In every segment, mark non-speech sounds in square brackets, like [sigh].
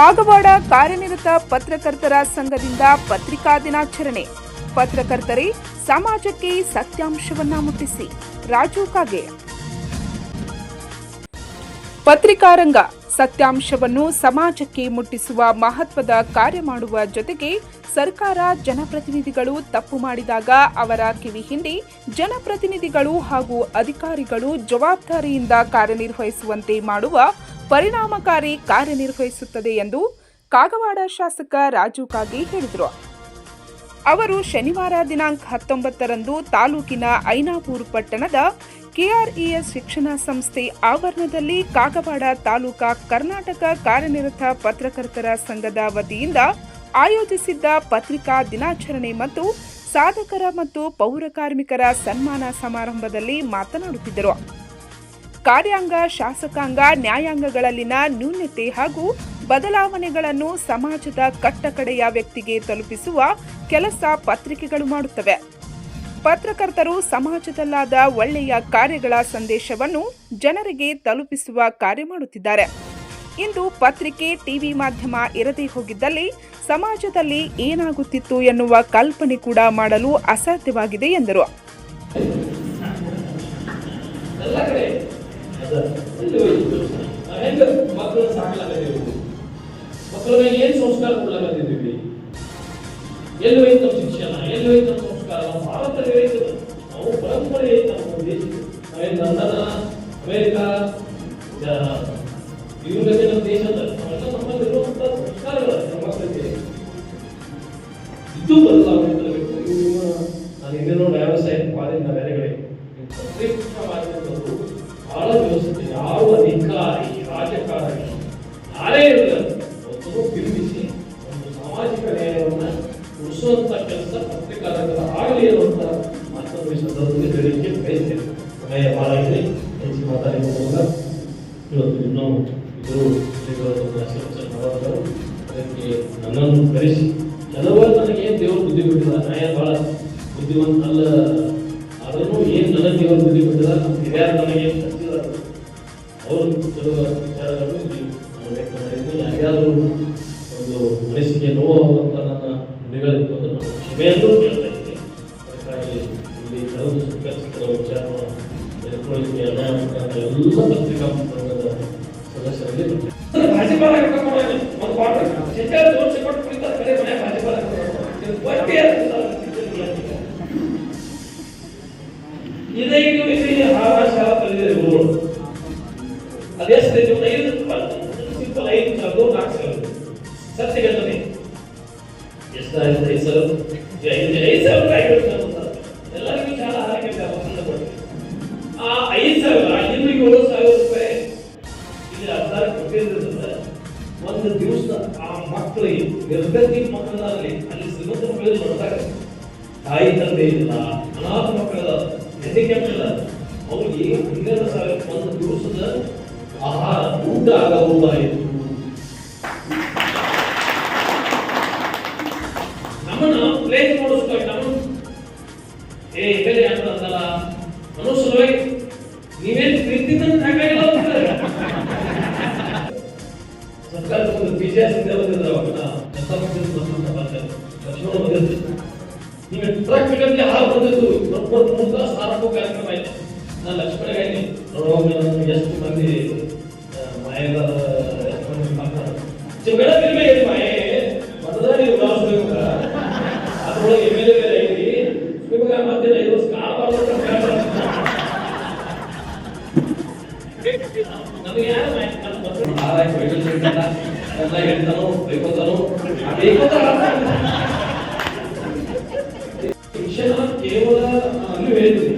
ಕಾಗವಾಡ ಕಾರ್ಯನಿರತ ಪತ್ರಕರ್ತರ ಸಂಘದಿಂದ ಪತ್ರಿಕಾ ದಿನಾಚರಣೆ. ಪತ್ರಕರ್ತರೇ, ಸಮಾಜಕ್ಕೆ ಸತ್ಯಾಂಶವನ್ನ ಮುಟ್ಟಿಸಿ. ರಾಜು ಕಾಗೆ. ಪತ್ರಿಕಾರಂಗ ಸತ್ಯಾಂಶವನ್ನು ಸಮಾಜಕ್ಕೆ ಮುಟ್ಟಿಸುವ ಮಹತ್ವದ ಕಾರ್ಯ ಮಾಡುವ ಜೊತೆಗೆ ಸರ್ಕಾರ ಜನಪ್ರತಿನಿಧಿಗಳು ತಪ್ಪು ಮಾಡಿದಾಗ ಅವರ ಕಿವಿ ಹಿಂಡಿ ಜನಪ್ರತಿನಿಧಿಗಳು ಹಾಗೂ ಅಧಿಕಾರಿಗಳು ಜವಾಬ್ದಾರಿಯಿಂದ ಕಾರ್ಯನಿರ್ವಹಿಸುವಂತೆ ಮಾಡುವ ಪರಿಣಾಮಕಾರಿ ಕಾರ್ಯನಿರ್ವಹಿಸುತ್ತದೆ ಎಂದು ಕಾಗವಾಡ ಶಾಸಕ ರಾಜು ಕಾಗಿ ಹೇಳಿದರು. ಅವರು ಶನಿವಾರ ದಿನಾಂಕ ಹತ್ತೊಂಬತ್ತರಂದು ತಾಲೂಕಿನ ಐನಾಪೂರ್ ಪಟ್ಟಣದ ಕೆಆರ್ಇಎಸ್ ಶಿಕ್ಷಣ ಸಂಸ್ಥೆ ಆವರಣದಲ್ಲಿ ಕಾಗವಾಡ ತಾಲೂಕಾ ಕರ್ನಾಟಕ ಕಾರ್ಯನಿರತ ಪತ್ರಕರ್ತರ ಸಂಘದ ವತಿಯಿಂದ ಆಯೋಜಿಸಿದ್ದ ಪತ್ರಿಕಾ ದಿನಾಚರಣೆ ಮತ್ತು ಸಾಧಕರ ಮತ್ತು ಪೌರ ಕಾರ್ಮಿಕರ ಸನ್ಮಾನ ಸಮಾರಂಭದಲ್ಲಿ ಮಾತನಾಡುತ್ತಿದ್ದರು. ಕಾರ್ಯಾಂಗ, ಶಾಸಕಾಂಗ, ನ್ಯಾಯಾಂಗಗಳಲ್ಲಿನ ನ್ಯೂನ್ಯತೆ ಹಾಗೂ ಬದಲಾವಣೆಗಳನ್ನು ಸಮಾಜದ ಕಟ್ಟಕಡೆಯ ವ್ಯಕ್ತಿಗೆ ತಲುಪಿಸುವ ಕೆಲಸ ಪತ್ರಿಕೆಗಳು ಮಾಡುತ್ತವೆ. ಪತ್ರಕರ್ತರು ಸಮಾಜದಲ್ಲಾದ ಒಳ್ಳೆಯ ಕಾರ್ಯಗಳ ಸಂದೇಶವನ್ನು ಜನರಿಗೆ ತಲುಪಿಸುವ ಕಾರ್ಯ ಮಾಡುತ್ತಿದ್ದಾರೆ. ಇಂದು ಪತ್ರಿಕೆ, ಟಿವಿ ಮಾಧ್ಯಮ ಇರದೇ ಹೋಗಿದ್ದಲ್ಲಿ ಸಮಾಜದಲ್ಲಿ ಏನಾಗುತ್ತಿತ್ತು ಎನ್ನುವ ಕಲ್ಪನೆ ಕೂಡ ಮಾಡಲು ಅಸಾಧ್ಯವಾಗಿದೆ ಎಂದರು. ಅದ ಎಲ್ಲಿ ಹೋಯ್ತು ನಾವ್ ಹೆಂಗ ಮಕ್ಕಳು ಸಾಕ್ಲಾಗತ್ತೀವಿ ಮಕ್ಕಳ ಮೇಲೆ ಏನ್ ಸಂಸ್ಕಾರ ಕೊಡ್ಲಾಗತ್ತಿದ್ದೀವಿ ಎಲ್ಲಿ ಹೋಯ್ತು ಶಿಕ್ಷಣ ಎಲ್ಲಿ ಹೋಯ್ತು ಸಂಸ್ಕಾರ ನಮ್ಮ ಹೋಯ್ತು ನಾವು ಪರಂಪರೆ ಐತೆ ನಮ್ಮ ದೇಶ ಪ್ಲೇಸ್ ಮಾಡಿಸ್ಬೇಕು ನಮ್ಮ ಏ ಬೇರೆ ಅಂತ ಅಂದಲ್ಲ ಸಲುವಾಗಿ ನೀವೇನ್ ಹಾಗಾಗಿಲ್ಲ ಅಂತಾರೆ ಸರ್ಕಾರದ ಒಂದು ತಾಸು ಕಾರ್ಯಕ್ರಮ ನಾನು ಎಷ್ಟು ಮಂದಿ ಆ, ಅಲ್ಲಿ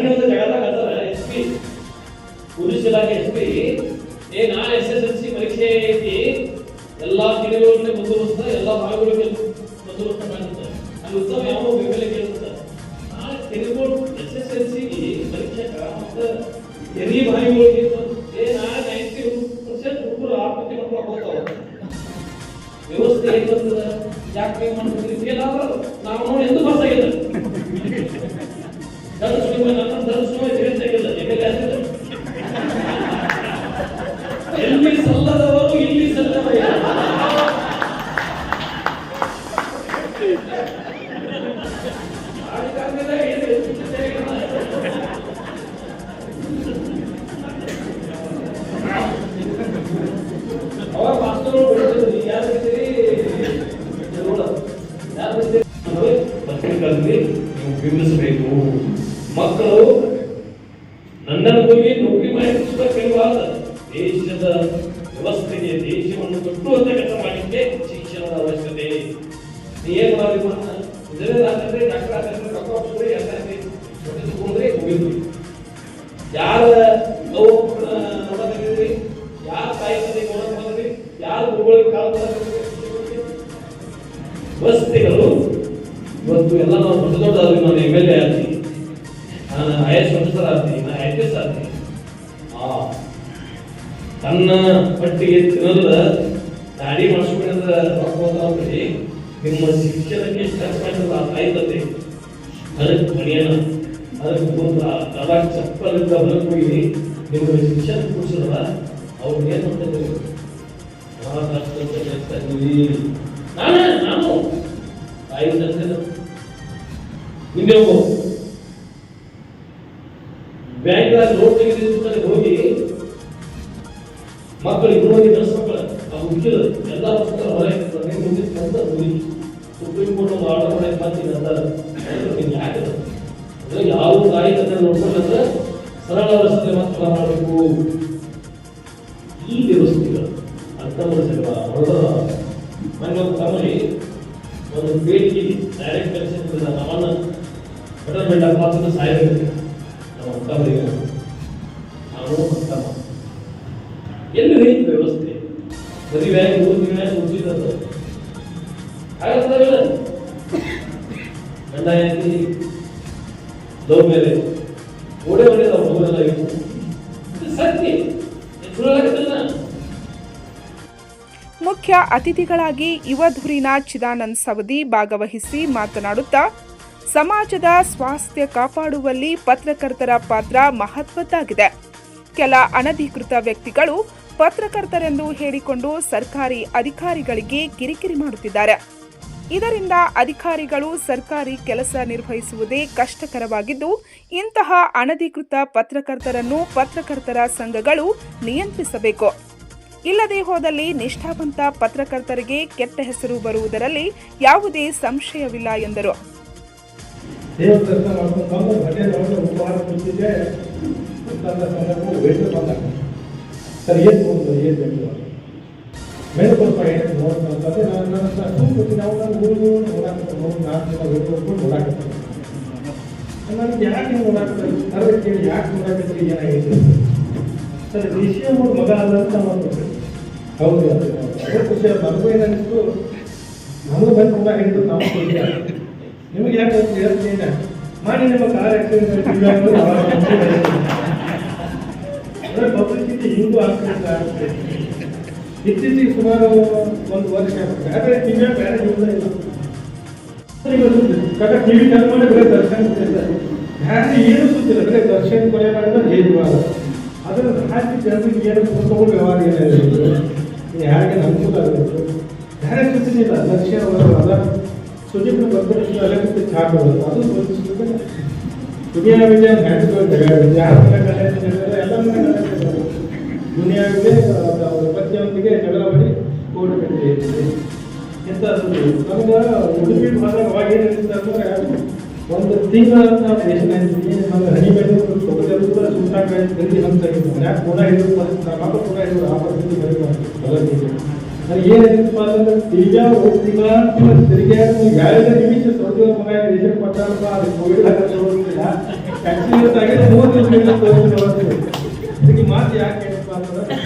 घटने से जगह का गजर है एसपी पुलिस जिला के एसपी [laughs] அது கருதுதான் எது? ವ್ಯವಸ್ಥೆಗಳು ಇವತ್ತು ಎಲ್ಲ ನಾವು ದೊಡ್ಡ ದೊಡ್ಡದಾದ್ರೆ ನಾನು ಎಂ ಎಲ್ ಎ ಆಗ್ತೀನಿ ನಾನು ಐ ಎಸ್ ಆಫೀಸರ್ ಆಗ್ತೀನಿ ನಾನು ಐ ಪಿ ಎಸ್ ಆಗ್ತೀನಿ ಆ, ತನ್ನ ಪಟ್ಟಿಗೆ ತಿನ್ನದ ದಾಡಿ ಮಾಡಿಸ್ಕೊಂಡ್ರೆ ನಿಮ್ಮ ಶಿಕ್ಷಣಕ್ಕೆ ಖರ್ಚು ಆಯ್ತದೆ ಅದಕ್ಕೆ ಮಣಿಯನ ಅದಕ್ಕೆ ಒಂದು ತಲಾ ಚಪ್ಪಲಿಂದ ಹೊರಗೆ ಹೋಗಿ ನಿಮ್ಮ ಶಿಕ್ಷಣ ಕೊಡಿಸಿದ್ರ ಅವ್ರಿಗೆ ಏನು ಮಾಡ್ತಾರೆ ಭಾಳ ಕಷ್ಟ ಇದೀವಿ. ನಾನೇ ತಾಯಿ ತಂದೆ ಹಿಂದೆ ಹೋಗು. ಬ್ಯಾಂಕ್ ನೋಟ್ ತೆಗೆದಿರ್ತಾರೆ ಹೋಗಿ ಮಕ್ಕಳು ನೋಡಿ ಮಕ್ಕಳು ಆ ಮುಖ್ಯ ಎಲ್ಲ ಪುಸ್ತಕ ಹೊರಗೆ ಮುಂದೆ ಸ್ವಂತ ಹೋಗಿ ಸುಪ್ರೀಂ ಕೋರ್ಟ್ ಆರ್ಡರ್ ಮಾಡಿ ಮಾಡ್ತೀನಿ ಅಂತ ಯಾಕೆ? ಯಾವ ತಾಯಿ ತಂದೆ ನೋಡ್ಕೊಂಡ್ರೆ ಸರಳ ರಸ್ತೆ ಮಾತ್ರ ಮಾಡಬೇಕು. ಸಾಯಬೇಕು ನಾವು ಅಂತವರಿಗೆ ನಾವು ರೈತ ವ್ಯವಸ್ಥೆ? ಮೂರು ಹೆಂಡತಿ ಓಡೆ ಓಡೆ ನಾವು ಮುಖ್ಯ ಅತಿಥಿಗಳಾಗಿ ಯುವಧುರಿನ ಚಿದಾನಂದ್ ಸವದಿ ಭಾಗವಹಿಸಿ ಮಾತನಾಡುತ್ತಾ ಸಮಾಜದ ಸ್ವಾಸ್ಥ್ಯ ಕಾಪಾಡುವಲ್ಲಿ ಪತ್ರಕರ್ತರ ಪಾತ್ರ ಮಹತ್ವದ್ದಾಗಿದೆ. ಕೆಲ ಅನಧಿಕೃತ ವ್ಯಕ್ತಿಗಳು ಪತ್ರಕರ್ತರೆಂದು ಹೇಳಿಕೊಂಡು ಸರ್ಕಾರಿ ಅಧಿಕಾರಿಗಳಿಗೆ ಕಿರಿಕಿರಿ ಮಾಡುತ್ತಿದ್ದಾರೆ. ಇದರಿಂದ ಅಧಿಕಾರಿಗಳು ಸರ್ಕಾರಿ ಕೆಲಸ ನಿರ್ವಹಿಸುವುದೇ ಕಷ್ಟಕರವಾಗಿದ್ದು, ಇಂತಹ ಅನಧಿಕೃತ ಪತ್ರಕರ್ತರನ್ನು ಪತ್ರಕರ್ತರ ಸಂಘಗಳು ನಿಯಂತ್ರಿಸಬೇಕು. ಇಲ್ಲದೆ ಹೋದಲ್ಲಿ ನಿಷ್ಠಾವಂತ ಪತ್ರಕರ್ತರಿಗೆ ಕೆಟ್ಟ ಹೆಸರು ಬರುವುದರಲ್ಲಿ ಯಾವುದೇ ಸಂಶಯವಿಲ್ಲ ಎಂದರು. ದೇವ್ರ ದರ್ಶನ ಮಾಡ್ಕೊಂಡು ಬಂದು ಹೋಟೆಲ್ ಒಳಗೆ ಉಪಹಾರ ಕುಂತಿದ್ದೆ. ಅಂತಂದ ಸಂದರ್ಭ ವೇಟ್ ಬಂದಾಗ. ಸರ್, ಏನು ಬಂದು ಏನು ಬೇಕು? ಮೇಲೆ ಸ್ವಲ್ಪ ಏನು ನೋಡ್ತಂತಂದ್ರೆ ನಾನು ನನ್ನ ಸುಮ್ಮನೆ ಅವ್ರು ನಾನು ಊರು ನೋಡಾಕತ್ತೆ ನೋಡಿ ನಾಲ್ಕು ಜನ ವೇಟ್ ಹೋಗ್ಕೊಂಡು ನೋಡಾಕತ್ತೆ ನನಗೆ ಯಾಕೆ ನೀವು ನೋಡಾಕತ್ತೆ ಅದ್ರ ಕೇಳಿ, ಯಾಕೆ ನೋಡಾಕತ್ರಿ ಏನಾಗಿದೆ ಸರ್ ವಿಷಯ ಅವ್ರ ಮಗ ಅಲ್ಲ ಅಂತ ಒಂದು ಹೌದು, ಅದು. ಖುಷಿ. ನನಗೂ ಏನು ಅನಿಸ್ತು ನಮಗೂ ಬಂದು ಕೂಡ ಹೇಳಿದ್ರು ನಾವು. ನಿಮಗೆ ಯಾಕೆ ಅಂತ ಹೇಳ್ತೀನಿ ಮಾಡಿ ನಿಮ್ಮ ಕಾರ್ ಆಕ್ಸಿಡೆಂಟ್ ಪಬ್ಲಿಸಿಟಿ ಹಿಂಗೂ ಆಕ್ಸಿಡೆಂಟ್ ಆಗುತ್ತೆ ಇತ್ತೀಚೆಗೆ ಸುಮಾರು ಒಂದು ವರ್ಷ ಬೇರೆ ಟಿವಿ ಬೇರೆ ಯೂಸ್ ಇಲ್ಲ. ಕಾಕ ಟಿವಿ ಚಾಲು ಮಾಡಿ ಬರೀ ದರ್ಶನ ಯಾರು ಏನು ಸುತ್ತಿಲ್ಲ ಬರೀ ದರ್ಶನ ಕೊನೆ ಮಾಡಿದ್ರೆ ಜೈಲ್ವಾರ ಅದನ್ನು ಜಾಸ್ತಿ ಜನರಿಗೆ ಏನು ತಗೊಂಡು ವ್ಯವಹಾರ ಏನಿಲ್ಲ. ಯಾರಿಗೆ ಅನುಕೂಲ ಆಗಬೇಕು ಯಾರೇ ಸುತ್ತಿಲ್ಲ ದರ್ಶನ ಸುಜಿತ್ ಬಂದ್ರೆ ಅಲ್ಲೇ ಕೂತು ಚಾ ಕೊಡೋದು ಅದು ದುನಿಯಾ ವಿಜಯ ಜಗಳ ಯಾರ ಕಲೆ ಎಲ್ಲ ದುನಿಯಾವಿಗೆ ಅವರ ಪತಿಯೊಂದಿಗೆ ಜಗಳ ಮಾಡಿ ಕೋರ್ಟ್ ಕಟ್ಟಿದೆ ಎಂಥದ್ದು ನಮ್ಗೆ ಉಡುಪಿ ಭಾಗ ಅವಾಗ ಏನಿರುತ್ತೆ ಅಂದ್ರೆ ಒಂದು ತಿಂಗಳ ನಾವು ರೇಷನ್ ಅಂತೀವಿ ನಮ್ಗೆ ಹನಿ ಮೇಲೆ ತೊಗೊಳ್ಳೋದು ಕೂಡ ಯಾಕೆ ಕೂಡ ಹಿಡಿದು ನಮ್ಮ ಕೂಡ ಹಿಡಿದು ಆ ಪರಿಸ್ಥಿತಿ ಅದು ಅಂತಂದ್ರೆ ಅಂದ್ರೆ ತಿರ್ಗಾ ಒಂದು ತಿಂಗಳ ತಿರ್ಗಾ ಎರಡು ನಿಮಿಷ ಸ್ವಲ್ಪ ಮಗ ರೇಷನ್ ಕೊಟ್ಟಾರಪ್ಪ ಅದು ಆಗಿದೆ ಮೂರು ದಿವಸ ತೋರಿಸಿ ಇದಕ್ಕೆ ಮಾತು ಯಾಕೆ ಏನಪ್ಪ ಅಂತಂದ್ರೆ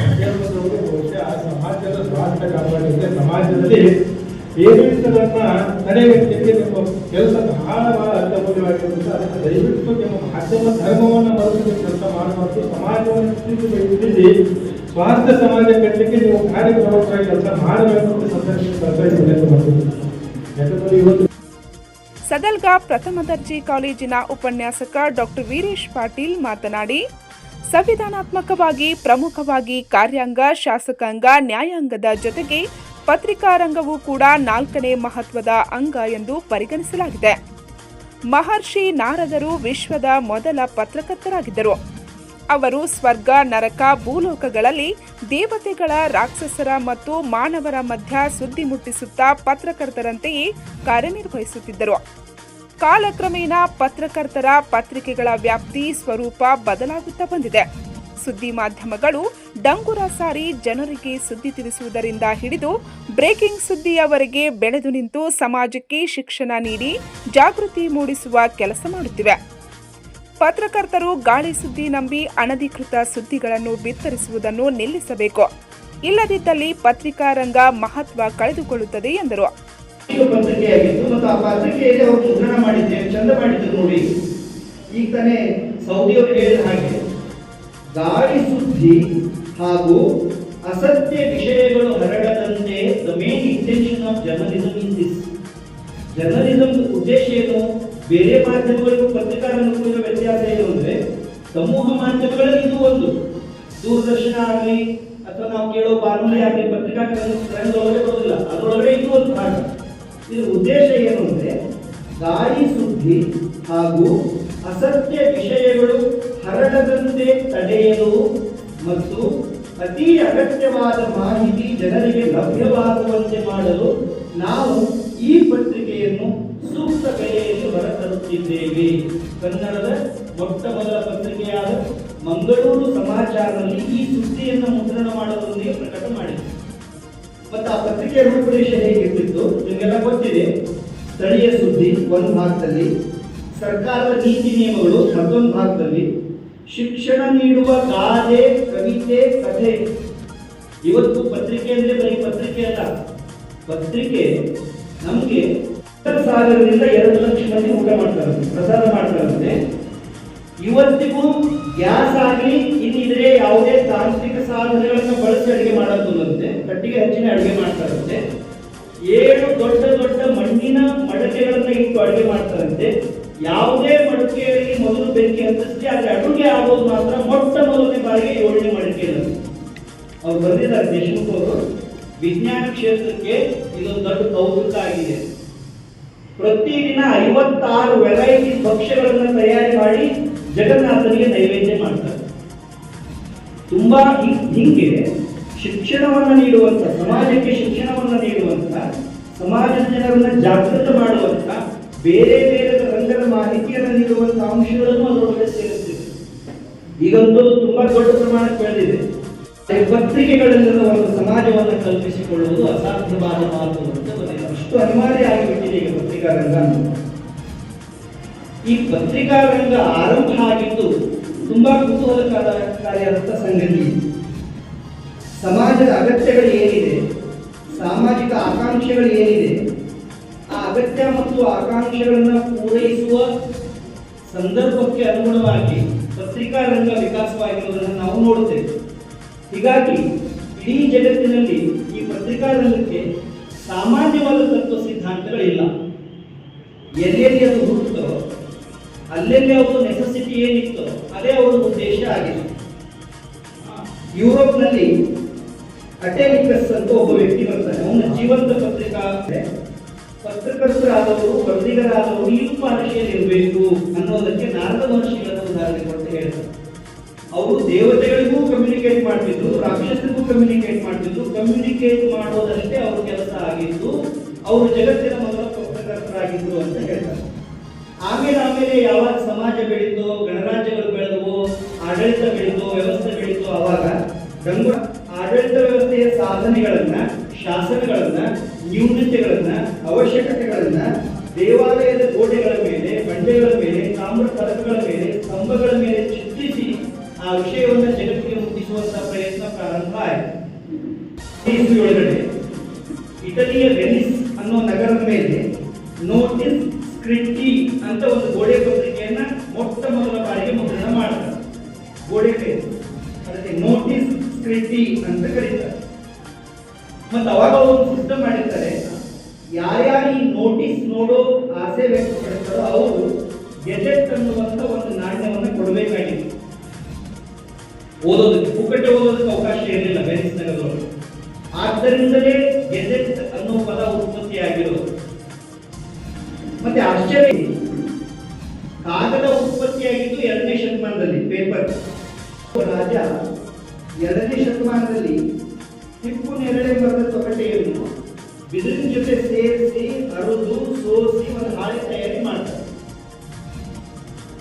ಬಹುಶಃ ಸಮಾಜದ ಸ್ವಾಸ್ಥ್ಯ ಸಮಾಜದಲ್ಲಿ ಏರಿಳಿತದನ್ನ ತಡೆಗಟ್ಟಲಿಕ್ಕೆ ಕೆಲಸ ಬಹಳ ಬಹಳ ಅರ್ಥಮೂಲ್ಯವಾಗಿರುತ್ತೆ ಅದಕ್ಕೆ ದಯವಿಟ್ಟು ನಿಮ್ಮ ಮಾಧ್ಯಮ ಧರ್ಮವನ್ನು ಮರೆತು ಕೆಲಸ ಮಾಡಬಾರ್ದು. ಸಮಾಜವನ್ನು ತಿಳಿಸಿ ಸ್ವಾಸ್ಥ್ಯ ಸಮಾಜ ಕಟ್ಟಲಿಕ್ಕೆ ನೀವು ಕಾರ್ಯಕ್ರಮಕ್ಕಾಗಿ ಕೆಲಸ ಮಾಡಬೇಕು ಅಂತ ವಿನಂತಿ ಮಾಡ್ತೀನಿ ಯಾಕಂದ್ರೆ ಇವತ್ತು ಸದಲ್ಗ ಪ್ರಥಮ ದರ್ಜೆ ಕಾಲೇಜಿನ ಉಪನ್ಯಾಸಕ ಡಾಕ್ಟರ್ ವೀರೇಶ್ ಪಾಟೀಲ್ ಮಾತನಾಡಿ, ಸಂವಿಧಾನಾತ್ಮಕವಾಗಿ ಪ್ರಮುಖವಾಗಿ ಕಾರ್ಯಾಂಗ, ಶಾಸಕಾಂಗ, ನ್ಯಾಯಾಂಗದ ಜೊತೆಗೆ ಪತ್ರಿಕಾ ರಂಗವೂ ಕೂಡ ನಾಲ್ಕನೇ ಮಹತ್ವದ ಅಂಗ ಎಂದು ಪರಿಗಣಿಸಲಾಗಿದೆ. ಮಹರ್ಷಿ ನಾರದರು ವಿಶ್ವದ ಮೊದಲ ಪತ್ರಕರ್ತರಾಗಿದ್ದರು. ಅವರು ಸ್ವರ್ಗ, ನರಕ, ಭೂಲೋಕಗಳಲ್ಲಿ ದೇವತೆಗಳ ರಾಕ್ಷಸರ ಮತ್ತು ಮಾನವರ ಮಧ್ಯ ಸುದ್ದಿ ಮುಟ್ಟಿಸುತ್ತಾ ಪತ್ರಕರ್ತರಂತೆಯೇ ಕಾರ್ಯನಿರ್ವಹಿಸುತ್ತಿದ್ದರು. ಕಾಲಕ್ರಮೇಣ ಪತ್ರಕರ್ತರ ಪತ್ರಿಕೆಗಳ ವ್ಯಾಪ್ತಿ ಸ್ವರೂಪ ಬದಲಾಗುತ್ತಾ ಬಂದಿದೆ. ಸುದ್ದಿ ಮಾಧ್ಯಮಗಳು ಡಂಗುರ ಸಾರಿ ಜನರಿಗೆ ಸುದ್ದಿ ತಿಳಿಸುವುದರಿಂದ ಹಿಡಿದು ಬ್ರೇಕಿಂಗ್ ಸುದ್ದಿಯವರೆಗೆ ಬೆಳೆದು ನಿಂತು ಸಮಾಜಕ್ಕೆ ಶಿಕ್ಷಣ ನೀಡಿ ಜಾಗೃತಿ ಮೂಡಿಸುವ ಕೆಲಸ ಮಾಡುತ್ತಿವೆ. ಪತ್ರಕರ್ತರು ಗಾಳಿ ಸುದ್ದಿ ನಂಬಿ ಅನಧಿಕೃತ ಸುದ್ದಿಗಳನ್ನು ಬಿತ್ತರಿಸುವುದನ್ನು ನಿಲ್ಲಿಸಬೇಕು. ಇಲ್ಲದಿದ್ದಲ್ಲಿ ಪತ್ರಿಕಾ ರಂಗ ಮಹತ್ವ ಕಳೆದುಕೊಳ್ಳುತ್ತದೆ ಎಂದರು. ಈಗ ಗಾಳಿ ಸುದ್ದಿ ಹಾಗೂ ಅಸತ್ಯ ವಿಷಯಗಳು ಹರಡದಂತೆ ಉದ್ದೇಶ ಏನು? ಬೇರೆ ಮಾಧ್ಯಮಗಳಿಗೂ ಪತ್ರಿಕಾರಂಗಕ್ಕೂ ಇರೋ ವ್ಯತ್ಯಾಸ ಏನು ಅಂದ್ರೆ, ಸಮೂಹ ಮಾಧ್ಯಮಗಳಲ್ಲಿ ಇದು ಒಂದು. ದೂರದರ್ಶನ ಆಗಲಿ, ಅಥವಾ ನಾವು ಕೇಳೋ ಬಾನುಲಿ ಆಗಲಿ ಪತ್ರಿಕಾ ರಂಗದೊಳಗೆ ಬರೋದಿಲ್ಲ. ಅದರೊಳಗಡೆ ಇದು ಒಂದು ಭಾಗ ಇದರ ಉದ್ದೇಶ ಏನು ಅಂದ್ರೆ ಗಾಳಿ ಸುದ್ದಿ ಹಾಗೂ ಅಸತ್ಯ ವಿಷಯಗಳು ಹರಡದಂತೆ ತಡೆಯಲು ಮತ್ತು ಅತಿ ಅಗತ್ಯವಾದ ಮಾಹಿತಿ ಜನರಿಗೆ ಲಭ್ಯವಾಗುವಂತೆ ಮಾಡಲು ನಾವು ಈ ಪತ್ರಿಕೆಯನ್ನು ಸೂಕ್ತ ಬೆಲೆಯಲ್ಲಿ ಹೊರತರುತ್ತಿದ್ದೇವೆ ಕನ್ನಡದ ಮೊಟ್ಟ ಮೊದಲ ಪತ್ರಿಕೆಯಾದ ಮಂಗಳೂರು ಸಮಾಚಾರದಲ್ಲಿ ಈ ಸುದ್ದಿಯನ್ನು ಮುದ್ರಣ ಮಾಡುವುದರೊಂದಿಗೆ ಪ್ರಕಟ ಮಾಡಿದೆ. ಮತ್ತು ಆ ಪತ್ರಿಕೆಯ ರೂಪುರೇಷ ಹೇಗಿರ್ತಿತ್ತು ನಿಮಗೆಲ್ಲ ಗೊತ್ತಿದೆ. ಸ್ಥಳೀಯ ಸುದ್ದಿ ಒಂದು ಭಾಗದಲ್ಲಿ, ಸರ್ಕಾರದ ನೀತಿ ನಿಯಮಗಳು ಮತ್ತೊಂದು ಭಾಗದಲ್ಲಿ, ಶಿಕ್ಷಣ ನೀಡುವ ಗಾದೆ, ಕವಿತೆ, ಕಥೆ. ಇವತ್ತು ಪತ್ರಿಕೆ ಅಂದರೆ ಬರೀ ಪತ್ರಿಕೆ ಅಲ್ಲ. ಪತ್ರಿಕೆ ನಮಗೆ ಸಾವಿರದಿಂದ ಎರಡು ಲಕ್ಷ ಮಂದಿ ಊಟ ಮಾಡ್ತಾರಂತೆ ಪ್ರಸಾದ ಮಾಡ್ತಾರಂತೆ ಇವತ್ತಿಗೂ ಗ್ಯಾಸ್ ಆಗಲಿ ಇನ್ನಿದ್ರೆ ಯಾವುದೇ ತಾಂತ್ರಿಕ ಸಾಧನೆಗಳನ್ನು ಬಳಸಿ ಅಡುಗೆ ಮಾಡೋದಿಲ್ಲಂತೆ, ಕಟ್ಟಿಗೆ ಹಚ್ಚಿನ ಅಡುಗೆ ಮಾಡ್ತಾರಂತೆ. ಏಳು ದೊಡ್ಡ ದೊಡ್ಡ ಮಣ್ಣಿನ ಮಡಕೆಗಳನ್ನ ಇಟ್ಟು ಅಡುಗೆ ಮಾಡ್ತಾರಂತೆ. ಯಾವುದೇ ಮಡಕೆಯಲ್ಲಿ ಮೊದಲು ಬೆಂಕಿ ಹತ್ತಿಸಿ ಆದರೆ ಅಡುಗೆ ಆಗೋದು ಮಾತ್ರ ಮೊಟ್ಟ ಮೊದಲನೇ ಬಾರಿಗೆ ಏಳನೇ ಮಡಕೆಯಲ್ಲಿ ಅವ್ರು ಬಂದಿದ್ದಾರೆ ದೇಶಮುಖ ಅವರು. ವಿಜ್ಞಾನ ಕ್ಷೇತ್ರಕ್ಕೆ ಇದೊಂದು ದೊಡ್ಡ ಕೌತುಕ ಆಗಿದೆ. ಪ್ರತಿದಿನ ಐವತ್ತಾರು ವೆರೈಟಿ ಭಕ್ಷ್ಯಗಳನ್ನು ತಯಾರಿ ಮಾಡಿ ಜಗನ್ನಾಥನಿಗೆ ನೈವೇದ್ಯ ಮಾಡ್ತಾರೆ. ತುಂಬಾ ಹಿಂಗೆ ಶಿಕ್ಷಣವನ್ನು ನೀಡುವಂತ, ಸಮಾಜಕ್ಕೆ ಶಿಕ್ಷಣವನ್ನು ನೀಡುವಂತ, ಸಮಾಜದ ಜನರನ್ನ ಜಾಗೃತ ಮಾಡುವಂತ, ಬೇರೆ ಬೇರೆ ರಂಗದ ಮಾಹಿತಿಯನ್ನು ನೀಡುವಂತ ಅಂಶಗಳನ್ನು ಅದರೊಳಗೆ ಸೇರಿಸ್ತಿದೆ ಈಗಂತೂ ತುಂಬಾ ದೊಡ್ಡ ಪ್ರಮಾಣಕ್ಕೆ ಬೆಳೆದಿದೆ. ಈ ಪತ್ರಿಕೆಗಳಿಂದ ಒಂದು ಸಮಾಜವನ್ನು ಕಲ್ಪಿಸಿಕೊಳ್ಳುವುದು ಅಸಾಧ್ಯವಾದ ಮಾತು ಅಂತ ಅಷ್ಟು ಅನಿವಾರ್ಯ ಆಗಿಬಿಟ್ಟಿದೆ ಈಗ ಪತ್ರಿಕಾ ರಂಗ ಅನ್ನೋದು. ಈ ಪತ್ರಿಕಾ ರಂಗ ಆರಂಭ ಆಗಿದ್ದು ತುಂಬಾ ಕುತೂಹಲಕಾರಿಯಾದಂಥ ಸಂಗತಿ. ಸಮಾಜದ ಅಗತ್ಯಗಳು ಏನಿದೆ? ಸಾಮಾಜಿಕ ಆಕಾಂಕ್ಷೆಗಳು ಏನಿದೆ? ಆ ಅಗತ್ಯ ಮತ್ತು ಆಕಾಂಕ್ಷೆಗಳನ್ನು ಪೂರೈಸುವ ಸಂದರ್ಭಕ್ಕೆ ಅನುಗುಣವಾಗಿ ಪತ್ರಿಕಾ ರಂಗ ವಿಕಾಸವಾಗಿರುವುದನ್ನು ನಾವು ನೋಡುತ್ತೇವೆ. ಹೀಗಾಗಿ ಇಡೀ ಜಗತ್ತಿನಲ್ಲಿ ಈ ಪತ್ರಿಕಾ ರಂಗಕ್ಕೆ ಸಾಮಾನ್ಯವಾದ ತತ್ವ ಸಿದ್ಧಾಂತಗಳಿಲ್ಲ. ಎಲ್ಲೆಲ್ಲಿ ಅದು ಹುಟ್ಟುತ್ತೋ, ಅಲ್ಲೆಲ್ಲಿ ಅವರು ನೆಸೆಸಿಟಿ ಏನಿತ್ತೋ, ಅದೇ ಅವರ ಉದ್ದೇಶ ಆಗಿದೆ. ಯುರೋಪ್ನಲ್ಲಿ ಅಟೆಲಿಕಸ್ ಅಂತ ಒಬ್ಬ ವ್ಯಕ್ತಿ ಬರ್ತಾನೆ. ಅವನ ಜೀವಂತ ಪತ್ರಿಕಾ ಪತ್ರಕರ್ತರಾದವರು ವರದಿಗರಾದವರು ಈ ಭಾಷೆಯಲ್ಲಿ ಇರಬೇಕು ಅನ್ನೋದಕ್ಕೆ ನಾರದ ಮಹರ್ಷಿಗಳನ್ನು ಉದಾಹರಣೆ ಕೊಟ್ಟು ಹೇಳ್ತಾರೆ. ಅವರು ದೇವತೆಗಳಿಗೂ ಕಮ್ಯುನಿಕೇಟ್ ಮಾಡ್ತಿದ್ರು, ರಾಕ್ಷಸರಿಗೂ ಕಮ್ಯುನಿಕೇಟ್ ಮಾಡ್ತಿದ್ರು ಕಮ್ಯುನಿಕೇಟ್ ಮಾಡೋದಷ್ಟೇ ಅವ್ರ ಕೆಲಸ ಆಗಿತ್ತು ಅವರು ಜಗತ್ತಿನ ಮೊದಲ ಪತ್ರಕರ್ತರಾಗಿದ್ರು ಅಂತ ಹೇಳ್ತಾರೆ. ಆಮೇಲೆ ಆಮೇಲೆ ಯಾವಾಗ ಸಮಾಜ ಬೆಳೀತು ಗಣರಾಜ್ಯಗಳು ಬೆಳೆದವು, ಆಡಳಿತ ಬೆಳೀತು ವ್ಯವಸ್ಥೆ ಬೆಳೀತು ಅವಾಗ ಗಂಗು ಆಡಳಿತ ವ್ಯವಸ್ಥೆಯ ಸಾಧನೆಗಳನ್ನ, ಶಾಸನಗಳನ್ನ, ನ್ಯೂನತೆಗಳನ್ನ, ಅವಶ್ಯಕತೆಗಳನ್ನ ದೇವಾಲಯದ ಗೋಡೆಗಳ ಮೇಲೆ ಬಂಡೆಗಳ ಮೇಲೆ, ತಾಮ್ರ ಫಲಕಗಳ ಮೇಲೆ ಇಟಲಿಯ ವೆನಿಸ್ ಅನ್ನೋ ನಗರದ ಮೇಲೆ ನೋಟಿಸ್ ಸ್ಕ್ರಿಟ್ಟಿ ಅಂತ ಒಂದು ಗೋಡೆ ಪತ್ರಿಕೆಯನ್ನ ಮೊಟ್ಟ ಮೊದಲ ಬಾರಿಗೆ ಮುದ್ರಣ ಮಾಡ್ತಾರೆ. ಗೋಡೆ ಮೇಲೆ ಅದಕ್ಕೆ ನೋಟಿಸ್ ಸ್ಕ್ರಿಟ್ಟಿ ಅಂತ ಕರೀತಾರೆ. ಮತ್ತೆ ಅವಾಗ ಒಂದು ಸಿಸ್ಟಮ್ ಮಾಡಿರ್ತಾರೆ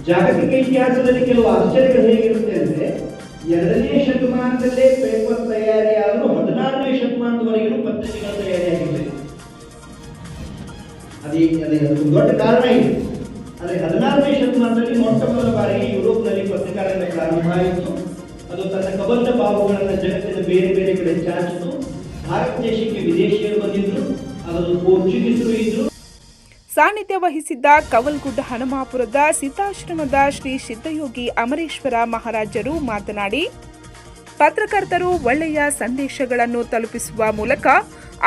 ಜಾಗತಿಕ ಇತಿಹಾಸದಲ್ಲಿ ಕೆಲವು ಆಶ್ಚರ್ಯಗಳು ಹೇಗಿರುತ್ತೆ ಅಂದ್ರೆ ಎರಡನೇ ಶತಮಾನದಲ್ಲೇ ಪೇಪರ್ ತಯಾರಿ ಆದರೂ ಹದಿನಾರನೇ ಶತಮಾನದವರೆಗೂ ಪತ್ರಿಕೆಗಳ ತಯಾರಿಯಾಗಿರಲಿಲ್ಲ ಅದೇ ಅದೇ, ಅದು ದೊಡ್ಡ ಕಾರಣ ಇದೆ. ಆದರೆ ಹದಿನಾರನೇ ಶತಮಾನದಲ್ಲಿ ಮೊಟ್ಟ ಮೊದಲ ಬಾರಿಗೆ ಯುರೋಪ್ನಲ್ಲಿ ಪತ್ರಿಕಾರರಿಂದ ಪ್ರಾರಂಭ ಆಯಿತು. ಅದು ತನ್ನ ಕಬಂಧ ಭಾವಗಳನ್ನು ಜಗತ್ತಿನ ಬೇರೆ ಬೇರೆ ಕಡೆ ಚಾಚಿತು. ಭಾರತ ದೇಶಕ್ಕೆ ವಿದೇಶಿಯರು ಬಂದಿದ್ರು ಅದರಲ್ಲೂ ಪೋರ್ಚುಗೀಸರು ಇದ್ರು ಸಾನ್ನಿಧ್ಯ ವಹಿಸಿದ್ದ ಕವಲ್ಗುಡ್ಡ ಹನುಮಾಪುರದ ಸಿದ್ಧಾಶ್ರಮದ ಶ್ರೀ ಸಿದ್ಧಯೋಗಿ ಅಮರೇಶ್ವರ ಮಹಾರಾಜರು ಮಾತನಾಡಿ, ಪತ್ರಕರ್ತರು ಒಳ್ಳೆಯ ಸಂದೇಶಗಳನ್ನು ತಲುಪಿಸುವ ಮೂಲಕ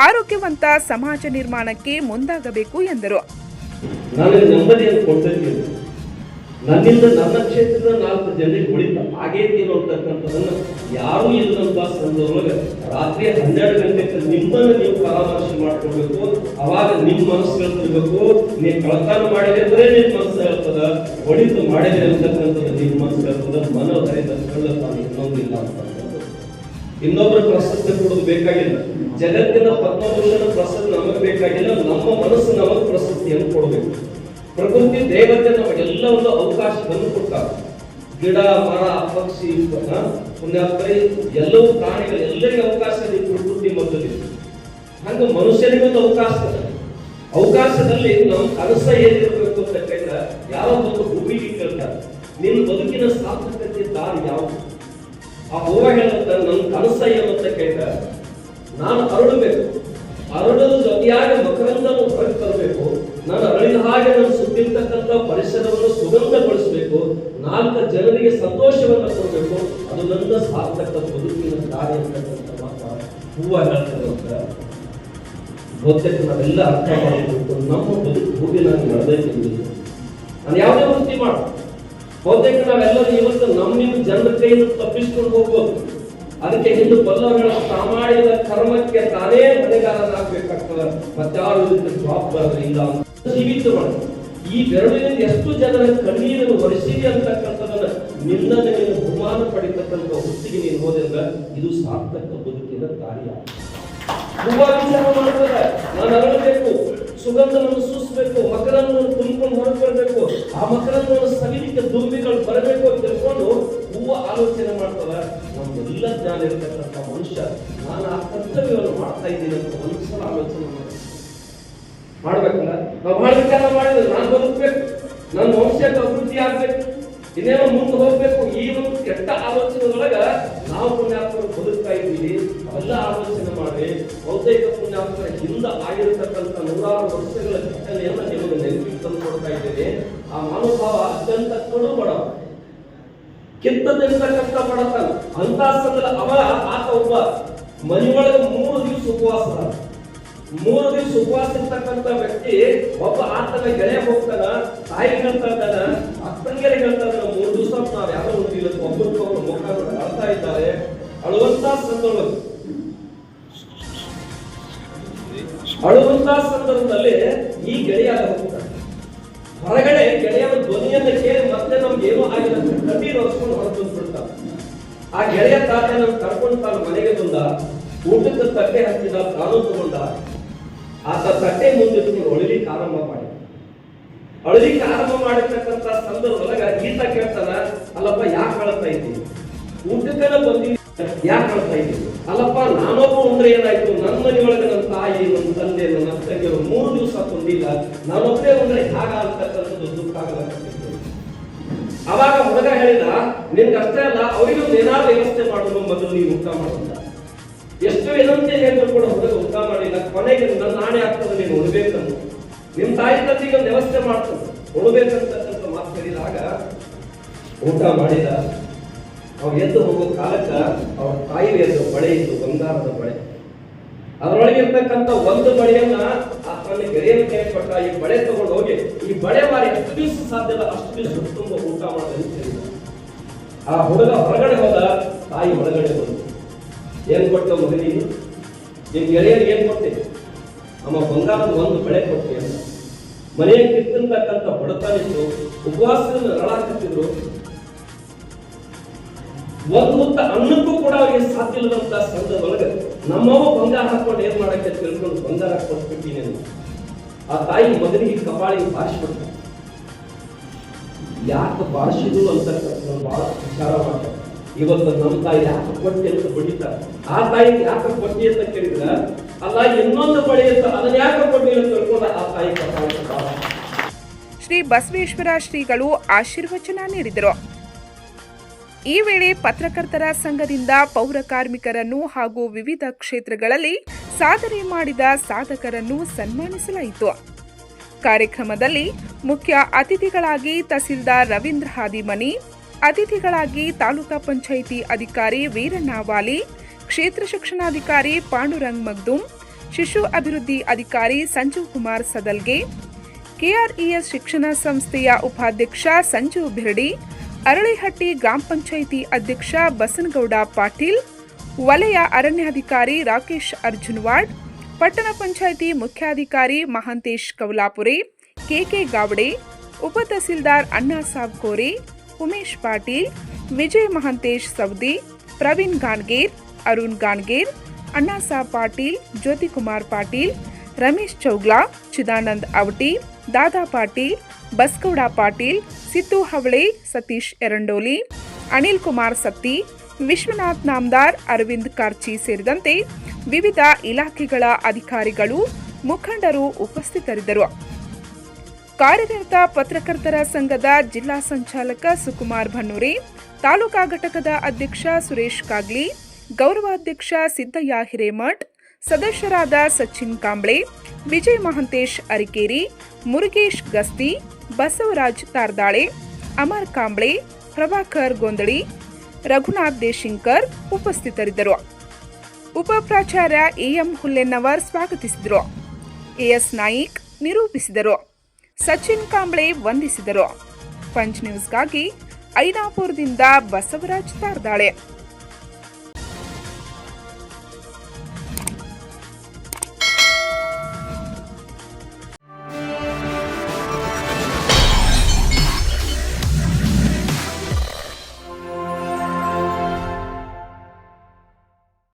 ಆರೋಗ್ಯವಂತ ಸಮಾಜ ನಿರ್ಮಾಣಕ್ಕೆ ಮುಂದಾಗಬೇಕು ಎಂದರು. ನನ್ನಿಂದ ನನ್ನ ಕ್ಷೇತ್ರದ ನಾಲ್ಕು ಜನರಿಗೆ ಉಳಿತ ಅಂತಕ್ಕಂಥದನ್ನ ಯಾರೂ ಇಲ್ಲದಂತ ಸಂದರ್ಭದೊಳಗೆ ರಾತ್ರಿ ಹನ್ನೆರಡು ಗಂಟೆಗೆ ನಿಮ್ಮನ್ನು ನೀವು ಪರಾಮರ್ಶೆ ಮಾಡ್ಕೊಳ್ಬೇಕು. ಅವಾಗ ನಿಮ್ಮ ಮನಸ್ಸು ಹೇಳ್ತಿರ್ಬೇಕು. ನೀವು ಕಳತನ ಮಾಡಿದೆ ಅಂದ್ರೆ ನಿಮ್ಮ ಮನಸ್ಸು ಹೇಳ್ತದ. ಒಳಿತು ಮಾಡಿದೆ ಅಂತಕ್ಕಂಥದ್ದು ನಿಮ್ಮ ಮನಸ್ಸು ಹೇಳ್ತದ. ಮನೋಧೈರ್ಯ ತಾನು ಇನ್ನೊಂದಿಲ್ಲ ಅಂತ ಇನ್ನೊಬ್ಬರ ಪ್ರಶಸ್ತಿ ಕೊಡೋದು ಬೇಕಾಗಿಲ್ಲ. ಜಗತ್ತಿನ ಪದ್ಮಭೂಷಣ ಪ್ರಶಸ್ತಿ ನಮಗೆ ಬೇಕಾಗಿಲ್ಲ. ನಮ್ಮ ಮನಸ್ಸು ನಮಗೆ ಪ್ರಶಸ್ತಿಯನ್ನು ಕೊಡಬೇಕು. ಪ್ರಕೃತಿ ದೇವತೆ ನಮಗೆಲ್ಲ ಒಂದು ಅವಕಾಶವನ್ನು ಕೊಡ್ತಾರೆ. ಗಿಡ, ಮರ, ಪಕ್ಷಿ ಎಲ್ಲವೂ ಪ್ರಾಣಿಗಳು ಎಲ್ಲರಿಗೂ ಅವಕಾಶ ಇದೆ ಪ್ರಕೃತಿ ಮೊದಲಿದೆ ಹಂಗ ಮನುಷ್ಯನಿಗೊಂದು ಅವಕಾಶ ಅವಕಾಶದಲ್ಲಿ ನಮ್ಮ ಕನಸ ಏನಿರಬೇಕು ಅಂತ ಕೇಳಿದ್ರೆ ಯಾವ ಒಂದು ಭೂಮಿಗೆ ಕೇಳ್ತಾರೆ, ನಿನ್ನ ಬದುಕಿನ ಸಾರ್ಥಕತೆ ದಾರಿ ಯಾವುದು? ಆ ಹೋಗ ಹೇಳುತ್ತ ನನ್ನ ಕನಸ ಏನು ಅಂತ ಕೇಳಿದ್ರೆ, ನಾನು ಅರಳಬೇಕು. ಅರಳಲು ಜೊತೆಯಾಗಿ ಮಕರಂದನ್ನು ಹೊರಗೆ ತರಬೇಕು. ನಾನು ಅರಳಿದ ಹಾಗೆ ನಾನು ಸುತ್ತಿರ್ತಕ್ಕಂಥ ಪರಿಸರವನ್ನು ಸುಗಂಧಗೊಳಿಸಬೇಕು, ನಾಲ್ಕು ಜನರಿಗೆ ಸಂತೋಷವನ್ನು ಕೊಡಬೇಕು, ಅದು ನನ್ನ ಸಾರ್ಥಕ ಬದುಕಿನ ಕಾರ್ಯ ಅಂತಕ್ಕಂಥ ಮಾತ ಹೂವ ಹೇಳ್ತಾರೆ ಅಂತ. ನಾವೆಲ್ಲ ಅರ್ಥ ಮಾಡಬೇಕು ನಮ್ಮ ಬದುಕು ಹೂವಿನಾಗಿ ನಡೆದೈತಿ ನಾನು ಯಾವುದೇ ವೃತ್ತಿ ಮಾಡು. ಬಹುತೇಕ ನಾವೆಲ್ಲರೂ ಇವತ್ತು ನಮ್ಮ ನಿಮ್ಮ ಜನರ ಕೈಯಿಂದ ತಪ್ಪಿಸ್ಕೊಂಡು ಹೋಗ್ಬೋದು. ಅದಕ್ಕೆ ಹಿಂದೂ ಬಲ್ಲವರ ಪ್ರಾಮಾಣಿಕ ಕರ್ಮಕ್ಕೆ ತಾನೇ ಹೊಣೆಗಾರನಾಗಬೇಕಾಗ್ತದೆ ಮತ್ತಾರು ಇದಕ್ಕೆ ಜವಾಬ್ದಾರಿ ಇಲ್ಲ ಅಂತ ಈ ಬೆರಳಿನಿಂದ ಎಷ್ಟು ಜನರ ಕಣ್ಣೀರನ್ನು ಒರೆಸಿರಿ ಅಂತಕ್ಕಂಥದನ್ನ ನಿನ್ನ ನೀನು ಬಹುಮಾನ ಪಡಿತಕ್ಕಂಥ ಹೊತ್ತಿಗೆ ನೀನು ಹೋದಾಗ ಇದು ಸಾರ್ಥಕ ಬದುಕಿನ ಕಾರ್ಯ. ಹೂವ ವಿಚಾರ ಮಾಡ್ತಾರೆ. ನಾನು ಅರಳಬೇಕು, ಸುಗಂಧವನ್ನು ಸೂಸಬೇಕು ಮಕರನ್ನು ತುಂಬಿಕೊಂಡು ಹೊರಗೆ ಬರಬೇಕು ಆ ಮಕರನ್ನು ಸವಿಲಿಕ್ಕೆ ದುಂಬಿಗಳು ಬರಬೇಕು ಅಂತ ತಿಳ್ಕೊಂಡು ಹೂವು ಆಲೋಚನೆ ಮಾಡ್ತಾರೆ ನಮ್ಗೆಲ್ಲ ಜ್ಞಾನ ಇರ್ತಕ್ಕಂಥ ಮನುಷ್ಯ, ನಾನು ಆ ಕರ್ತವ್ಯವನ್ನು ಮಾಡ್ತಾ ಇದ್ದೀನಿ ಅಂತ ಒಂದ್ಸಲ ಆಲೋಚನೆ ಮಾಡಿ ಮಾಡ್ಬೇಕಲ್ಲ? ನಾವು ಮಾಡಿದ್ರೆ ನಾನು ಬದುಕಬೇಕು. ನನ್ನ ವಂಶಕ್ಕೆ ಅಭಿವೃದ್ಧಿ ಆಗ್ಬೇಕು. ಇನ್ನೇನೋ ಮುಂದೆ ಹೋಗ್ಬೇಕು. ಈ ಒಂದು ಕೆಟ್ಟ ಆಲೋಚನೆದೊಳಗ ನಾವು ಪುಣ್ಯಾತ್ಮರು ಬದುಕ್ತಾ ಇದ್ದೀವಿ. ಎಲ್ಲ ಆಲೋಚನೆ ಮಾಡಿ ಬಹುತೇಕ ಪುಣ್ಯಾತ್ಮರ ಹಿಂದೆ ಆಗಿರತಕ್ಕಂಥ ನೂರಾರು ವರ್ಷಗಳ ಘಟನೆಯನ್ನ ನಿಮಗೆ ನೆನಪಿಗೆ ತಂದು ಕೊಡ್ತಾ ಇದ್ದೇನೆ. ಆ ಮನೋಭಾವ ಅತ್ಯಂತ ಕಡು ಬಡವ ಕಿತ್ತದಿರ್ತಕ್ಕಂಥ ಬಡತನ ಅಂತ ಸಂದರ್ಭ ಅವ ಆತ ಒಬ್ಬ. ಮನೆಯೊಳಗೆ ಮೂರು ದಿವಸ ಉಪವಾಸ. ಮೂರು ದಿವಸ ಉಪವಾಸ ವ್ಯಕ್ತಿ ಒಬ್ಬ ಆತನ ಗೆಳೆಯ ಹೋಗ್ತಾನ, ತಾಯಿ ಹೇಳ್ತಾ ಇದ್ದಾನ ಅಕ್ಕಂಗೆರೆ ಹೇಳ್ತಾ ಇದ್ದಾನ. ಮೂರು ದಿವಸ ನಾವು ಯಾರೋ ಉಂಟಿಲ್ಲ ಒಬ್ಬರು ಮುಖ ನೋಡಿ ಅಳ್ತಾ ಇದ್ದಾರೆ. ಅಳುವಂತ ಸಂದರ್ಭ. ಅಳುವಂತ ಸಂದರ್ಭದಲ್ಲಿ ಈ ಗೆಳೆಯ ಹೋಗ್ತಾನೆ. ಹೊರಗಡೆ ಗೆಳೆಯನ ಧ್ವನಿಯನ್ನ ಕೇಳಿ ಮತ್ತೆ ನಮ್ಗೆ ಏನೂ ಆಗಿಲ್ಲ ಕಟ್ಟಿ ಕಣ್ಣೀರು ಒರೆಸ್ಕೊಂಡು ಹೊರಗೆ ಬಂದ್ಬಿಡ್ತಾನೆ. ಆ ಗೆಳೆಯ ತಾತ ನಮ್ಗೆ ಕರ್ಕೊಂಡು ತಾನು ಮನೆಗೆ ಬಂದ, ಊಟದ ತಟ್ಟೆ ಹಚ್ಚಿದ ತಾನು ತಗೊಂಡ ಆತ ತಟ್ಟೆ ಮುಂದಿಟ್ಕೊಂಡು ಒಳಲಿಕ್ಕೆ ಆರಂಭ ಮಾಡಿ. ಅಳಲಿಕ್ಕೆ ಆರಂಭ ಮಾಡಿರ್ತಕ್ಕಂಥ ಸಂದರ್ಭದಾಗ ಗೀತ ಕೇಳ್ತಾನ, ಅಲ್ಲಪ್ಪ, ಯಾಕೆ ಅಳ್ತಾ ಇದ್ದೀನಿ ಊಟಕ್ಕನ ಬಂದಿದ್ದೀನಿ ಯಾಕೆ ಅಳ್ತಾ ಇದ್ದೀನಿ ಅಲ್ಲಪ್ಪ, ನಾನೊಬ್ಬ ಉಂಡ್ರೆ ಏನಾಯ್ತು? ನನ್ನ ಮನೆಯೊಳಗೆ ನನ್ನ ತಾಯಿ, ನನ್ನ ತಂದೆ, ನನ್ನ ತಂಗಿಯರು ಮೂರು ದಿವಸ ತುಂಬಿಲ್ಲ. ನಾನೊಬ್ಬರೇ ಉಂಡ್ರೆ ಹೇಗ ಅಂತಕ್ಕಂಥದ್ದು ದುಃಖ ಆಗಲಾಗ್ತಿತ್ತು ಅವಾಗ ಹುಡುಗ ಹೇಳಿದ ನಿನ್ಗೆ ಅಷ್ಟೇ ಅಲ್ಲ ಅವರಿಗೂ ಏನಾದ್ರು ವ್ಯವಸ್ಥೆ ಮಾಡೋದು ಮೊದಲು ನೀವು ಊಟ ಮಾಡುವಂತ. ಎಷ್ಟು ವಿನಂತಿ ಹೇಳಿದ್ರು ಕೂಡ ಹುಡುಗ ಊಟ ಮಾಡಿಲ್ಲ ಕೊನೆಗೆ ನನ್ನ ನಾಣೆ ಆಗ್ತದೆ, ನೀನು ಉಳ್ಬೇಕನ್ನು ನಿಮ್ಮ ತಾಯಿ ತಂದೆಗೆ ಒಂದು ವ್ಯವಸ್ಥೆ ಮಾಡ್ತು ಉಳ್ಬೇಕಂತಕ್ಕಂಥ ಮಾತು ಹೇಳಿದಾಗ ಊಟ ಮಾಡಿದ ಅವ್ರು ಎದ್ದು ಹೋಗೋ ಕಾಲಕ್ಕ ಅವ್ರ ತಾಯಿ ಎದ್ದು ಬಳೆ ಇತ್ತು, ಬಂಗಾರದ ಬಳೆ. ಅದರೊಳಗೆ ಇರ್ತಕ್ಕಂಥ ಒಂದು ಬಳೆಯನ್ನ ಆ ತನ್ನ ಗೆಳೆಯನ ಕೈ ಕೊಟ್ಟ ಈ ಬಳೆ ತಗೊಂಡು ಹೋಗಿ, ಈ ಬಳೆ ಮಾರಿ ಎಷ್ಟು ದಿವಸ ಸಾಧ್ಯ ಇಲ್ಲ, ಅಷ್ಟು ದಿವಸ ತುಂಬ ಊಟ ಮಾಡೋದು ಆ ಹುಡುಗ ಹೊರಗಡೆ ಹೋದ, ತಾಯಿ ಒಳಗಡೆ ಬಂದು ಏನ್ ಮಗ ನೀನು? ಗೆಳೆಯರಿಗೆ ಏನ್ ಕೊಟ್ಟೆ ಅಮ್ಮ ಬಂಗಾರದ ಒಂದು ಬೆಳೆ ಕೊಟ್ಟೆ ಅಂತ ಮನೆಯ ಕಿತ್ತಿರ್ತಕ್ಕಂಥ ಬಡತನಿತ್ತು ಉಪವಾಸದಿಂದ ನರಳಾಕತ್ತಿದ್ರು ಒಂದು ಮುತ್ತ ಅನ್ನಕ್ಕೂ ಕೂಡ ಅವರಿಗೆ ಸಾಧ್ಯ ಇಲ್ಲದಂತ ಸಂದರ್ಭದೊಳಗೆ ನಮ್ಮವ ಬಂಗಾರ ಹಾಕೊಂಡು ಏನ್ ಮಾಡಕ್ಕೆ ತಿಳ್ಕೊಂಡು ಬಂಗಾರ ಕೊಟ್ಬಿಟ್ಟಿನಿ ಆ ತಾಯಿ ಮಗನಿಗೆ ಕಪಾಳಿ ಬಾರಿಸ್ಬಿಡ್ತಾರೆ ಯಾಕೆ ಬಾರಿಸಿದ್ರು ಅಂತ ಬಹಳ ವಿಚಾರ ಮಾಡ್ತಾರೆ ಇವತ್ತು ನಮ್ಮ ತಾಯಿ ಯಾಕೆ ಕೊಟ್ಟಿ ಅಂತ ಬಡಿತಾರೆ ಆ ತಾಯಿಗೆ ಯಾಕೆ ಕೊಟ್ಟಿ ಅಂತ ಕೇಳಿದ್ರ, ಅಲ್ಲ, ಇನ್ನೊಂದು ಬಳಿ ಅಂತ ಅದನ್ನ ಯಾಕೆ ಕೊಟ್ಟಿ ಅಂತ ತಿಳ್ಕೊಂಡು ಆ ತಾಯಿ. ಶ್ರೀ ಬಸವೇಶ್ವರ ಶ್ರೀಗಳು ಆಶೀರ್ವಚನ ನೀಡಿದರು. ಈ ವೇಳೆ ಪತ್ರಕರ್ತರ ಸಂಘದಿಂದ ಪೌರ ಕಾರ್ಮಿಕರನ್ನು ಹಾಗೂ ವಿವಿಧ ಕ್ಷೇತ್ರಗಳಲ್ಲಿ ಸಾಧನೆ ಮಾಡಿದ ಸಾಧಕರನ್ನು ಸನ್ಮಾನಿಸಲಾಯಿತು. ಕಾರ್ಯಕ್ರಮದಲ್ಲಿ ಮುಖ್ಯ ಅತಿಥಿಗಳಾಗಿ ತಹಸೀಲ್ದಾರ್ ರವೀಂದ್ರ ಹಾದಿಮನಿ ಅತಿಥಿಗಳಾಗಿ ತಾಲೂಕಾ ಪಂಚಾಯಿತಿ ಅಧಿಕಾರಿ ವೀರಣ್ಣ ವಾಲಿ, ಕ್ಷೇತ್ರ ಶಿಕ್ಷಣಾಧಿಕಾರಿ ಪಾಂಡುರಂಗ್ ಮಗ್ದುಮ್ ಶಿಶು ಅಭಿವೃದ್ಧಿ ಅಧಿಕಾರಿ ಸಂಜೀವ್ ಕುಮಾರ್ ಸದಲ್ಗೆ, ಕೆಆರ್ಇಎಸ್ ಶಿಕ್ಷಣ ಸಂಸ್ಥೆಯ ಉಪಾಧ್ಯಕ್ಷ ಸಂಜೀವ್ ಬಿರ್ಡಿ, ಅರಳಿಹಟ್ಟಿ ಗ್ರಾಮ ಪಂಚಾಯಿತಿ ಅಧ್ಯಕ್ಷ ಬಸನಗೌಡ ಪಾಟೀಲ್, ವಲಯ ಅರಣ್ಯಾಧಿಕಾರಿ ರಾಕೇಶ್ ಅರ್ಜುನ್ವಾಡ್, ಪಟ್ಟಣ ಪಂಚಾಯಿತಿ ಮುಖ್ಯಾಧಿಕಾರಿ ಮಹಾಂತೇಶ್ ಕೌಲಾಪುರೆ ಕೆಕೆ ಗಾವಡೆ, ಉಪ ತಹಸೀಲ್ದಾರ್ ಅಣ್ಣಾ ಕೋರಿ ಉಮೇಶ್ ಪಾಟೀಲ್, ವಿಜಯ್ ಮಹಾಂತೇಶ್ ಸವದಿ, ಪ್ರವೀಣ್ ಗಾಣ್ಗೇರ್, ಅರುಣ್ ಗಾಣ್ಗೇರ್, ಅಣ್ಣಾಸಾ ಪಾಟೀಲ್ ಜ್ಯೋತಿ ಕುಮಾರ್ ಪಾಟೀಲ್, ರಮೇಶ್ ಚೌಗ್ಲಾ, ಚಿದಾನಂದ್ ಅವಟಿ, ದಾದಾ ಪಾಟೀಲ್ ಬಸ್ಗೌಡ ಪಾಟೀಲ್, ಸಿದ್ದು ಹವಳೆ, ಸತೀಶ್ ಎರಂಡೋಲಿ, ಅನಿಲ್ ಕುಮಾರ್ ಸತ್ತಿ, ವಿಶ್ವನಾಥ್ ನಾಮ್ದಾರ್, ಅರವಿಂದ್ ಕಾರ್ಚಿ ಸೇರಿದಂತೆ ವಿವಿಧ ಇಲಾಖೆಗಳ ಅಧಿಕಾರಿಗಳು ಮುಖಂಡರು ಉಪಸ್ಥಿತರಿದ್ದರು. ಕಾರ್ಯನಿರತ ಪತ್ರಕರ್ತರ ಸಂಘದ ಜಿಲ್ಲಾ ಸಂಚಾಲಕ ಸುಕುಮಾರ್ ಭನ್ನೂರಿ ತಾಲೂಕಾ ಘಟಕದ ಅಧ್ಯಕ್ಷ ಸುರೇಶ್ ಕಾಗ್ಲಿ, ಗೌರವಾಧ್ಯಕ್ಷ ಸಿದ್ದಯ್ಯ ಹಿರೇಮಠ್, ಸದಸ್ಯರಾದ ಸಚಿನ್ ಕಾಂಬ್ಳೆ, ವಿಜಯ್ ಮಹಂತೇಶ್ ಅರಿಕೇರಿ, ಮುರುಗೇಶ್ ಗಸ್ತಿ, ಬಸವರಾಜ್ ತಾರ್ದಾಳೆ, ಅಮರ್ ಕಾಂಬ್ಳೆ, ಪ್ರಭಾಕರ್ ಗೊಂದಳಿ, ರಘುನಾಥ್ ದೇಶಿಂಕರ್ ಉಪಸ್ಥಿತರಿದ್ದರು. ಉಪ ಪ್ರಾಚಾರ್ಯ ಎಎಂ ಹುಲ್ಲೆನ್ನವರ್ ಸ್ವಾಗತಿಸಿದರು. ಎಎಸ್ ನಾಯಿಕ್ ನಿರೂಪಿಸಿದರು. ಸಚಿನ್ ಕಾಂಬ್ಳೆ ವಂದಿಸಿದರು. ಪಂಚ್ ನ್ಯೂಸ್ಗಾಗಿ ಐನಾಪುರದಿಂದ ಬಸವರಾಜ್ ತಾರ್ದಾಳೆ.